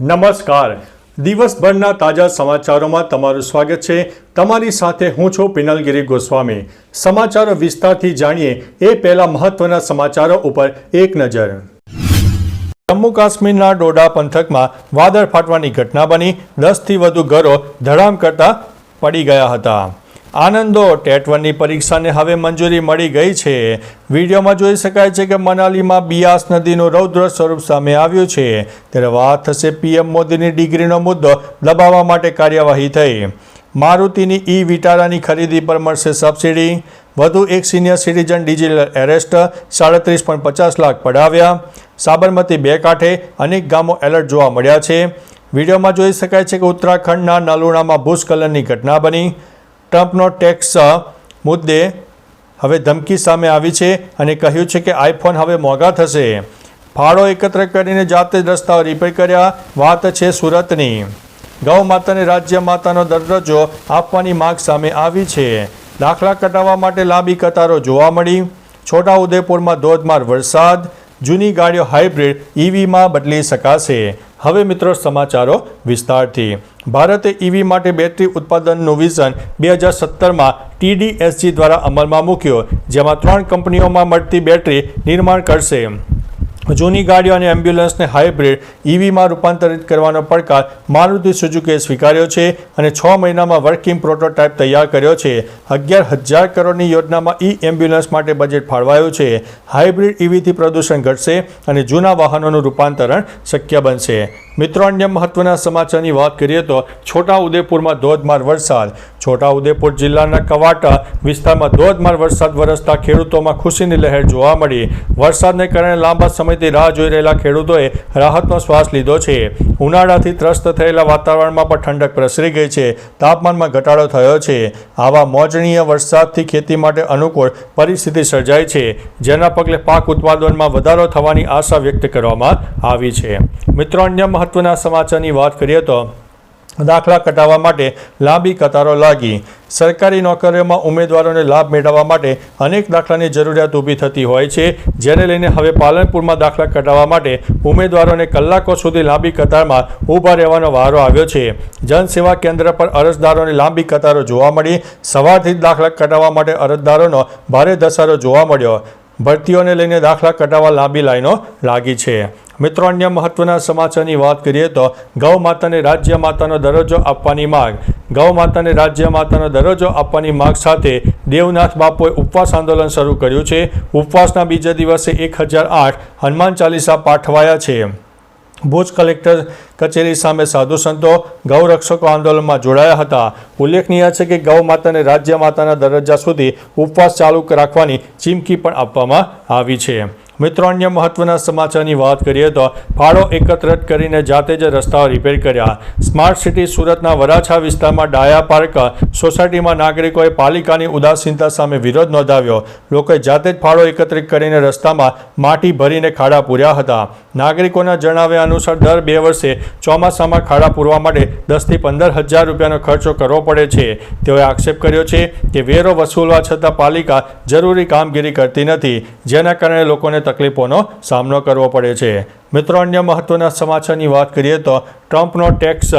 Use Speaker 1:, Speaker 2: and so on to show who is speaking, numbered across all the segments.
Speaker 1: નમસ્કાર. દિવસભરના તાજા સમાચારોમાં તમારું સ્વાગત છે. તમારી સાથે હું છું પિનલગીરી ગોસ્વામી. સમાચારો વિસ્તારથી જાણીએ એ પહેલા મહત્વના સમાચારો ઉપર એક નજર. જમ્મુ કાશ્મીરના ડોડા પંથકમાં વાદળ ફાટવાની ઘટના બની. દસથી વધુ ઘરો ધડામ કરતા પડી ગયા હતા. આનંદો ટેટ વનની પરીક્ષાને હવે મંજૂરી મળી ગઈ છે. વિડીયોમાં જોઈ શકાય છે કે મનાલીમાં બિયાસ નદીનું રૌદ્ર સ્વરૂપ સામે આવ્યું છે. ત્યારે વાત થશે પીએમ મોદીની ડિગ્રીનો મુદ્દો દબાવવા માટે કાર્યવાહી થઈ. મારુતિની ઈ વિટારાની ખરીદી પર મળશે સબસિડી. વધુ એક સિનિયર સિટીઝન ડિજિટલ એરેસ્ટ સાડત્રીસ પોઈન્ટ પચાસ લાખ પડાવ્યા. સાબરમતી બે કાંઠે અનેક ગામો એલર્ટ જોવા મળ્યા છે. વિડીયોમાં જોઈ શકાય છે કે ઉત્તરાખંડના નલુણામાં ભૂસ્ખલનની ઘટના બની. ટ્રમ્પનો ટેક્સ મુદ્દે હવે ધમકી સામે આવી છે અને કહ્યું છે કે આઈફોન હવે મોંઘા થશે. ફાળો એકત્ર કરીને જાતે જ રસ્તાઓ રિપેર કર્યા, વાત છે સુરતની. ગૌ માતાને રાજ્ય માતાનો દરજ્જો આપવાની માગ સામે આવી છે. દાખલા કટાવવા માટે લાંબી કતારો જોવા મળી. છોટાઉદેપુરમાં ધોધમાર વરસાદ, જૂની ગાડીઓ હાઇબ્રિડ ઈવીમાં બદલી શકાશે. હવે મિત્રો સમાચારો વિસ્તારથી. ભારતે ઈવી માટે બેટરી ઉત્પાદનનું વિઝન બે હજાર સત્તરમાં ટીડીએસજી દ્વારા અમલમાં મૂક્યો, જેમાં ત્રણ કંપનીઓમાં મળતી બેટરી નિર્માણ કરશે. જૂની ગાડીઓ અને એમ્બ્યુલન્સને હાઇબ્રિડ ઈવીમાં રૂપાંતરિત કરવાનો પડકાર મારુતિ સુઝુકીએ સ્વીકાર્યો છે અને છ મહિનામાં વર્કિંગ પ્રોટોટાઇપ તૈયાર કર્યો છે. અગિયાર હજાર કરોડની યોજનામાં ઈ એમ્બ્યુલન્સ માટે બજેટ ફાળવાયું છે. હાઇબ્રિડ ઈવીથી પ્રદૂષણ ઘટશે અને જૂના વાહનોનું રૂપાંતરણ શક્ય બનશે. મિત્રો અન્ય મહત્વના સમાચારની વાત કરીએ તો છોટાઉદેપુરમાં ધોધમાર વરસાદ. છોટાઉદેપુર જિલ્લાના કવાટા વિસ્તારમાં ધોધમાર વરસાદ વરસતા ખેડૂતોમાં ખુશીની લહેર જોવા મળી. વરસાદને કારણે લાંબા સમયથી રાહ જોઈ રહેલા ખેડૂતોએ રાહતનો શ્વાસ લીધો છે. ઉનાળાથી ત્રસ્ત થયેલા વાતાવરણમાં પણ ઠંડક પ્રસરી ગઈ છે. તાપમાનમાં ઘટાડો થયો છે. આવા મોજણીય વરસાદથી ખેતી માટે અનુકૂળ પરિસ્થિતિ સર્જાઈ છે. જેના પગલે પાક ઉત્પાદનમાં વધારો થવાની આશા વ્યક્ત કરવામાં આવી છે. મિત્રો અન્ય મહત્વના સમાચારની વાત કરીએ તો દાખલા કટાવવા માટે લાંબી કતારો લાગી. સરકારી નોકરીઓમાં ઉમેદવારોને લાભ મેળવવા માટે અનેક દાખલાની જરૂરિયાત ઊભી થતી હોય છે. જેને લઈને હવે પાલનપુરમાં દાખલા કઢાવવા માટે ઉમેદવારોને કલાકો સુધી લાંબી કતારમાં ઊભા રહેવાનો વારો આવ્યો છે. જનસેવા કેન્દ્ર પર અરજદારોની લાંબી કતારો જોવા મળી. સવારથી જ દાખલા કઢાવવા માટે અરજદારોનો ભારે ધસારો જોવા મળ્યો. ભરતીઓને લઈને દાખલા કટાવવા લાંબી લાઈનો લાગી છે. મિત્રો, અન્ય મહત્વના સમાચારની વાત કરીએ તો ગૌ માતાને રાજ્ય માતાનો દરજ્જો આપવાની માંગ. ગૌ માતાને રાજ્ય માતાનો દરજ્જો આપવાની માંગ સાથે દેવનાથ બાપુએ ઉપવાસ આંદોલન શરૂ કર્યું છે. ઉપવાસના બીજા દિવસે એક હજાર આઠ હનુમાન ચાલીસા પાઠવાયા છે. ભુજ કલેક્ટર કચેરી સામે સાધુ સંતો ગૌરક્ષકો આંદોલનમાં જોડાયા હતા. ઉલ્લેખનીય છે કે ગૌ માતાને રાજ્ય માતાના દરજ્જા સુધી ઉપવાસ ચાલુ રાખવાની ચીમકી પણ આપવામાં આવી છે. મિત્રો, અન્ય મહત્વના સમાચારની વાત કરીએ તો ફાળો એકત્રિત કરીને જાતે જ રસ્તાઓ રિપેર કર્યા. સ્માર્ટ સિટી સુરતના વરાછા વિસ્તારમાં ડાયા પાર્ક સોસાયટીમાં નાગરિકોએ પાલિકાની ઉદાસીનતા સામે વિરોધ નોંધાવ્યો. લોકોએ જાતે જ ફાળો એકત્રિત કરીને રસ્તામાં માટી ભરીને ખાડા પૂર્યા હતા. નાગરિકોના જણાવ્યા અનુસાર, દર બે વર્ષે ચોમાસામાં ખાડા પૂરવા માટે દસથી પંદર હજાર રૂપિયાનો ખર્ચો કરવો પડે છે. તેઓએ આક્ષેપ કર્યો છે કે વેરો વસૂલવા છતાં પાલિકા જરૂરી કામગીરી કરતી નથી. જેના કારણે લોકોને તકલીફોનો સામનો કરવો પડે છે. મિત્રો અન્ય મહત્વના સમાચારની વાત કરીએ તો ટ્રમ્પનો ટેક્સ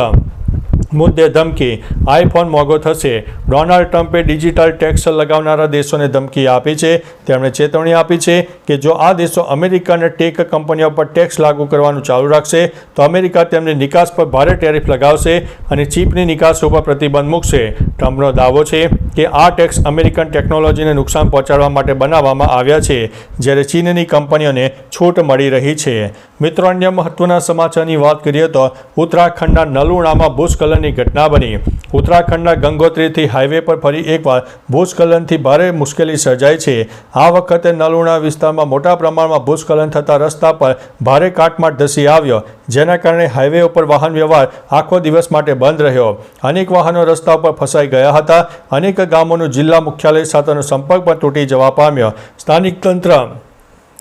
Speaker 1: મુદ્દે ધમકી. આઈફોન મોંઘો થશે. ડોનાલ્ડ ટ્રમ્પે ડિજિટલ ટેક્સ લગાવનારા દેશોને ધમકી આપી છે. તેમણે ચેતવણી આપી છે કે જો આ દેશો અમેરિકા અને ટેક કંપનીઓ પર ટેક્સ લાગુ કરવાનું ચાલુ રાખશે, તો અમેરિકા તેમની નિકાસ પર ભારે ટેરિફ લગાવશે અને ચીપની નિકાસ ઉપર પ્રતિબંધ મૂકશે. ટ્રમ્પનો દાવો છે કે આ ટેક્સ અમેરિકન ટેકનોલોજીને નુકસાન પહોંચાડવા માટે બનાવવામાં આવ્યા છે, જ્યારે ચીનની કંપનીઓને છૂટ મળી રહી છે. મિત્રો, અન્ય મહત્વના સમાચારની વાત કરીએ તો ઉત્તરાખંડના નલુણામાં ભૂસ્ખલનની ઘટના બની. ઉત્તરાખંડના ગંગોત્રીથી હાઈવે પર ફરી એકવાર ભૂસ્ખલનથી ભારે મુશ્કેલી સર્જાઈ છે. આ વખતે નલુણા વિસ્તારમાં મોટા પ્રમાણમાં ભૂસ્ખલન થતાં રસ્તા પર ભારે કાટમાટ ધસી આવ્યો, જેના કારણે હાઈવે ઉપર વાહન વ્યવહાર આખો દિવસ માટે બંધ રહ્યો. અનેક વાહનો રસ્તા ઉપર ફસાઈ ગયા હતા. અનેક ગામોનું જિલ્લા મુખ્યાલય સાથેનો સંપર્ક પણ તૂટી જવા પામ્યો. સ્થાનિક તંત્ર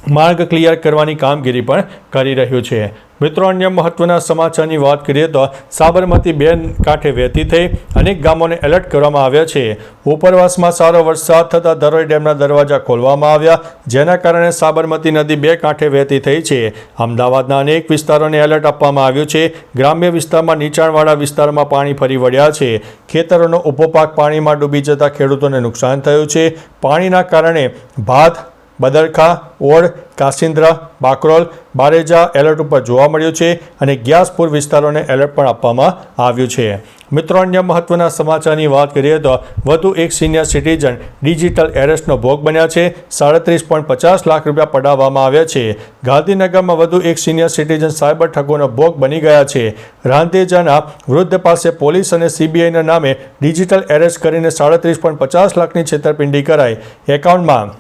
Speaker 1: માર્ગ ક્લિયર કરવાની કામગીરી પણ કરી રહ્યું છે. મિત્રો, અન્ય મહત્વના સમાચારની વાત કરીએ તો સાબરમતી બે કાંઠે વહેતી થઈ અનેક ગામોને એલર્ટ કરવામાં આવ્યા છે. ઉપરવાસમાં સારો વરસાદ થતાં ધરોઈ ડેમના દરવાજા ખોલવામાં આવ્યા, જેના કારણે સાબરમતી નદી બે કાંઠે વહેતી થઈ છે. અમદાવાદના અનેક વિસ્તારોને એલર્ટ આપવામાં આવ્યું છે. ગ્રામ્ય વિસ્તારમાં નીચાણવાળા વિસ્તારમાં પાણી ફરી વળ્યા છે. ખેતરોનો પાક પાણીમાં ડૂબી જતા ખેડૂતોને નુકસાન થયું છે. પાણીના કારણે ભાત બદરખા ઓડ કાસિન્દ્રા બાકરોલ, બારેજા એલર્ટ ઉપર જોવા મળ્યું છે અને ગ્યાસપુર વિસ્તારોને એલર્ટ પણ આપવામાં આવ્યું છે. મિત્રો, અન્ય મહત્વના સમાચારની વાત કરીએ તો વધુ એક સિનિયર સિટીઝન ડિજિટલ એરેસ્ટનો ભોગ બન્યા છે. સાડત્રીસ પોઈન્ટ પચાસ લાખ રૂપિયા પડાવવામાં આવ્યા છે. ગાંધીનગરમાં વધુ એક સિનિયર સિટીઝન સાયબર ઠગોનો ભોગ બની ગયા છે. રાંધેજાના વૃદ્ધ પાસે પોલીસ અને સીબીઆઈના નામે ડિજિટલ એરેસ્ટ કરીને સાડત્રીસ પોઈન્ટ પચાસ લાખની છેતરપિંડી કરાઈ. એકાઉન્ટમાં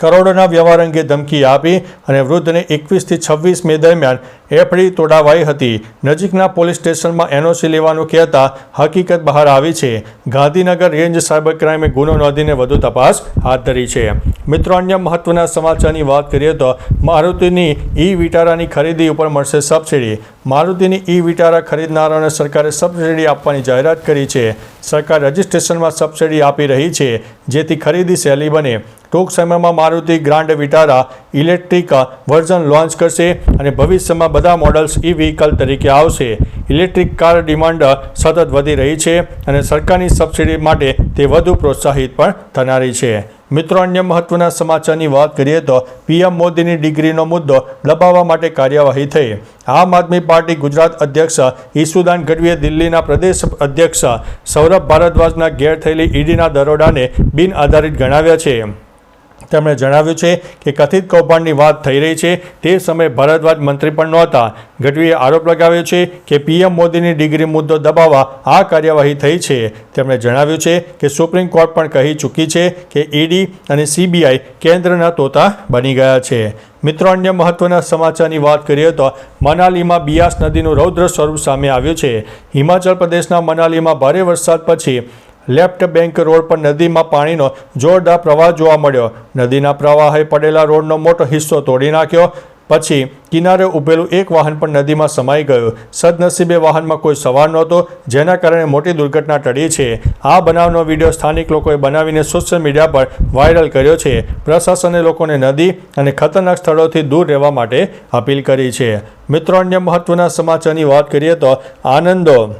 Speaker 1: કરોડોના વ્યવહાર અંગે ધમકી આપી અને વૃદ્ધને એકવીસથી છવ્વીસ મે દરમિયાન એફડી તોડાવાઈ હતી. નજીકના પોલીસ સ્ટેશનમાં એનઓસી લેવાનું કહેતા હકીકત બહાર આવી છે. ગાંધીનગર રેન્જ સાયબર ક્રાઇમે ગુનો નોંધીને વધુ તપાસ હાથ ધરી છે. મિત્રો, અન્ય મહત્વના સમાચારની વાત કરીએ તો મારુતિની ઈ વિટારાની ખરીદી ઉપર મળશે સબસિડી. મારુતિની ઈ વિટારા ખરીદનારાઓને સરકારે સબસિડી આપવાની જાહેરાત કરી છે. સરકાર રજિસ્ટ્રેશનમાં સબસિડી આપી રહી છે, જેથી ખરીદી સહેલી બને. ટૂંક સમયમાં Maruti Grand Vitara electric version launch કરશે અને ભવિષ્યમાં બધા મોડલ્સ ઈ વ્હીકલ તરીકે આવશે. ઇલેક્ટ્રિક કાર ડિમાન્ડ સતત વધી રહી છે અને સરકારની સબસિડી માટે તે વધુ પ્રોત્સાહિત પણ થનારી છે. મિત્રો, અન્ય મહત્વના સમાચારની વાત કરીએ તો પીએમ મોદીની ડિગ્રીનો મુદ્દો દબાવવા માટે કાર્યવાહી થઈ. આમ આદમી પાર્ટી ગુજરાત અધ્યક્ષ ઈસુદાન ગઢવીએ દિલ્હીના પ્રદેશ અધ્યક્ષ સૌરભ ભારદ્વાજના ઘેર થયેલી ઈડીના દરોડાને બિન આધારિત ગણાવ્યા છે. તેમણે જણાવ્યું છે કે કથિત કૌભાંડની વાત થઈ રહી છે. તે સમયે ભરદ્વાજ મંત્રી પણ નહોતા. ગઢવીએ આરોપ લગાવ્યો છે કે પીએમ મોદીની ડિગ્રી મુદ્દો દબાવવા આ કાર્યવાહી થઈ છે. તેમણે જણાવ્યું છે કે સુપ્રીમ કોર્ટ પણ કહી ચૂકી છે કે ઈડી અને સીબીઆઈ કેન્દ્રના તોતા બની ગયા છે. મિત્રો, અન્ય મહત્વના સમાચારની વાત કરીએ તો મનાલીમાં બિયાસ નદીનું રૌદ્ર સ્વરૂપ સામે આવ્યું છે. હિમાચલ પ્રદેશના મનાલીમાં ભારે વરસાદ પછી લેફ્ટ બેંક રોડ પર નદીમાં પાણીનો જોરદાર પ્રવાહ જોવા મળ્યો. નદીના પ્રવાહે પડેલા રોડનો મોટો હિસ્સો તોડી નાખ્યો. પછી કિનારે ઊભેલું એક વાહન પણ નદીમાં સમાઈ ગયું. સદનસીબે વાહનમાં કોઈ સવાર નહોતો, જેના કારણે મોટી દુર્ઘટના ટળી છે. આ બનાવનો વીડિયો સ્થાનિક લોકોએ બનાવીને સોશિયલ મીડિયા પર વાયરલ કર્યો છે. પ્રશાસને લોકોને નદી અને ખતરનાક સ્થળોથી દૂર રહેવા માટે અપીલ કરી છે. મિત્રો, અન્ય મહત્ત્વના સમાચારની વાત કરીએ તો આનંદો.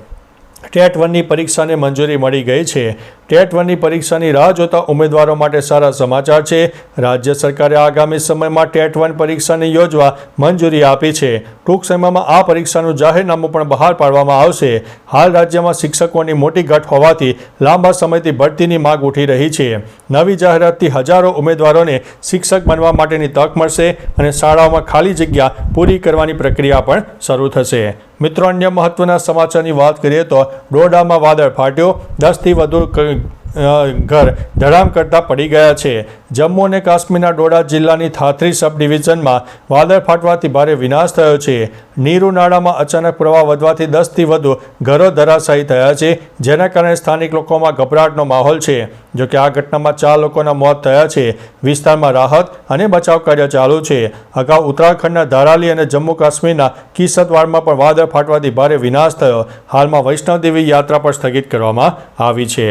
Speaker 1: ટેટ વનની પરીક્ષાને મંજૂરી મળી ગઈ છે. ટેટ વનની પરીક્ષાની રાહ જોતા ઉમેદવારો માટે સારા સમાચાર છે. રાજ્ય સરકારે આગામી સમયમાં ટેટ વન પરીક્ષાને યોજવા મંજૂરી આપી છે. ટૂંક સમયમાં આ પરીક્ષાનું જાહેરનામું પણ બહાર પાડવામાં આવશે. હાલ રાજ્યમાં શિક્ષકોની મોટી ઘટ હોવાથી લાંબા સમયથી ભરતીની માંગ ઉઠી રહી છે. નવી જાહેરાતથી હજારો ઉમેદવારોને શિક્ષક બનવા માટેની તક મળશે અને શાળાઓમાં ખાલી જગ્યા પૂરી કરવાની પ્રક્રિયા પણ શરૂ થશે. મિત્રો, અન્ય મહત્વના સમાચારની વાત કરીએ તો ડોડામાં વાદળ ફાટ્યો. દસથી વધુ ઘર ધડામ કરતા પડી ગયા છે. જમ્મુ અને કાશ્મીરના ડોડા જિલ્લાની થાથરી સબ ડિવિઝનમાં વાદળ ફાટવાથી ભારે વિનાશ થયો છે. નીરુ નાળામાં અચાનક પ્રવાહ વધવાથી દસથી વધુ ઘરો ધરાશાયી થયા છે, જેના કારણે સ્થાનિક લોકોમાં ગભરાટનો માહોલ છે. જોકે આ ઘટનામાં ચાર લોકોના મોત થયા છે. વિસ્તારમાં રાહત અને બચાવ કાર્ય ચાલુ છે. અગાઉ ઉત્તરાખંડના ધારાલી અને જમ્મુ કાશ્મીરના કિસતવાડમાં પણ વાદળ ફાટવાથી ભારે વિનાશ થયો. હાલમાં વૈષ્ણવદેવી યાત્રા પણ સ્થગિત કરવામાં આવી છે.